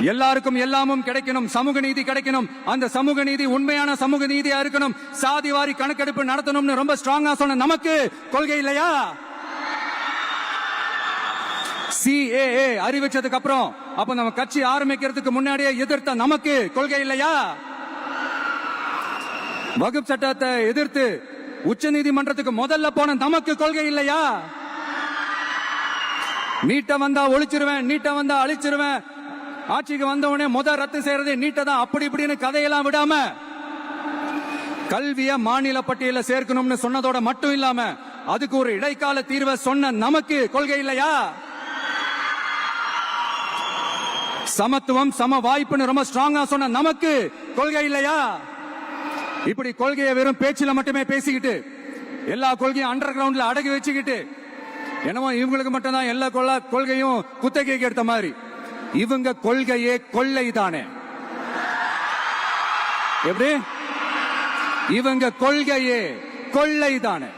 எல்லாருக்கும் எல்லாமும் கிடைக்கணும் சமூக நீதி கிடைக்கணும். அந்த சமூக நீதி உண்மையான சமூக நீதியா இருக்கணும். சாதி வாரி கணக்கெடுப்பு நடத்தணும்னு ரொம்ப ஸ்ட்ராங்கா சொன்ன நமக்கு கொள்கை இல்லையா? சிஏஏ அறிவிச்சதுக்கு அப்புறம் அப்ப நம்ம கட்சி ஆரம்பிக்கிறதுக்கு முன்னாடியே எதிர்த்த நமக்கு கொள்கை இல்லையா? வகுப்பு சட்டத்தை எதிர்த்து உச்ச நீதிமன்றத்துக்கு முதல்ல போன நமக்கு கொள்கை இல்லையா? நீட்ட வந்தா ஒழிச்சிருவேன் நீட்ட வந்தா அழிச்சிருவேன் ஆட்சிக்கு வந்த முத ரத்து செய்யறது நீட்டை தான் அப்படி இப்படின்னு கதையெல்லாம் விடாம கல்விய மாநில பட்டியல சேர்க்கணும்னு சொன்னதோட மட்டும் இல்லாம அதுக்கு ஒரு இடைக்கால தீர்வை சொன்ன நமக்கு கொள்கை இல்லையா? சமத்துவம் சம வாய்ப்புன்னு ரொம்ப ஸ்ட்ராங்கா சொன்ன நமக்கு கொள்கை இல்லையா? இப்படி கொள்கையை வெறும் பேச்சில மட்டுமே பேசிக்கிட்டு எல்லா கொள்கையும் அண்டர் கிரவுண்ட்ல அடகி வச்சுக்கிட்டு என்னமோ இவங்களுக்கு மட்டும்தான் எல்லா கொள்ள கொள்கையும் குத்தகைக்கு எடுத்த மாதிரி. இவங்க கொள்கையே கொள்ளை தானே எப்படி? இவங்க கொள்கையே கொள்ளை தானே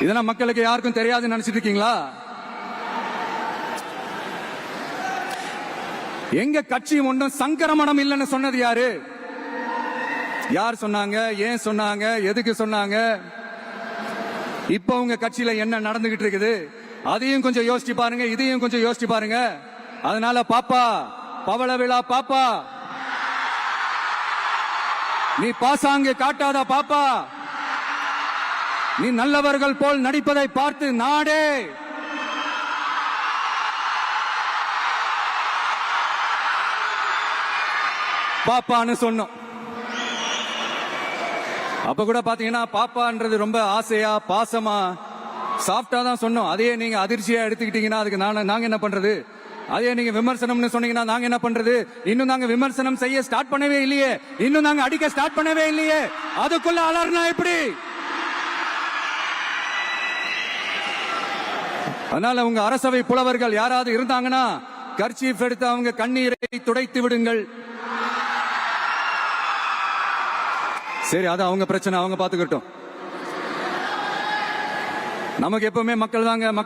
இதெல்லாம் மக்களுக்கு யாருக்கும் தெரியாதுன்னு நினைச்சிட்டு இருக்கீங்களா? எங்க கட்சி ஒன்றும் சங்கரமணம் இல்லைன்னு சொன்னது யாரு? யார் சொன்னாங்க? ஏன் சொன்னாங்க? எதுக்கு சொன்னாங்க? இப்ப உங்க கட்சியில என்ன நடந்துகிட்டு இருக்குது? அதையும் கொஞ்சம் யோசிச்சு பாருங்க இதையும் கொஞ்சம் யோசிச்சு பாருங்க. அதனால பாப்பா பவள விழா பாப்பா. நீ பாசாங்கு காட்டாத பாப்பா. நீ நல்லவர்கள் போல் நடிப்பதை பார்த்து நாடே. பாப்பான்னு சொன்னோம். அப்ப கூட பாத்தீங்கன்னா பாப்பான்றது ரொம்ப ஆசையா பாசமா சாஃப்டா தான் சொன்னோம். அதையே நீங்க அதிர்ச்சியா எடுத்துக்கிட்டீங்கன்னா அதுக்கு நான் நாங்க என்ன பண்றது? அதே நீங்க விமர்சனம்னு சொன்னீங்கன்னா நாங்க என்ன பண்றது? இன்னும் நாங்க விமர்சனம் செய்ய ஸ்டார்ட் பண்ணவே இல்லையே. இன்னும் நாங்க அடிக்க ஸ்டார்ட் பண்ணவே இல்லையே. அதுக்குள்ள அலர்னா எப்படி? அதனால உங்க அரசவை புலவர்கள் யாராவது இருந்தாங்கன்னா கர்ச்சீஃப் எடுத்து அவங்க கண்ணீரை துடைத்து விடுங்கள். சரி அது அவங்க பிரச்சனை அவங்க பார்த்துக்கிட்டோம். நமக்கு எப்பவுமே மக்கள் தாங்க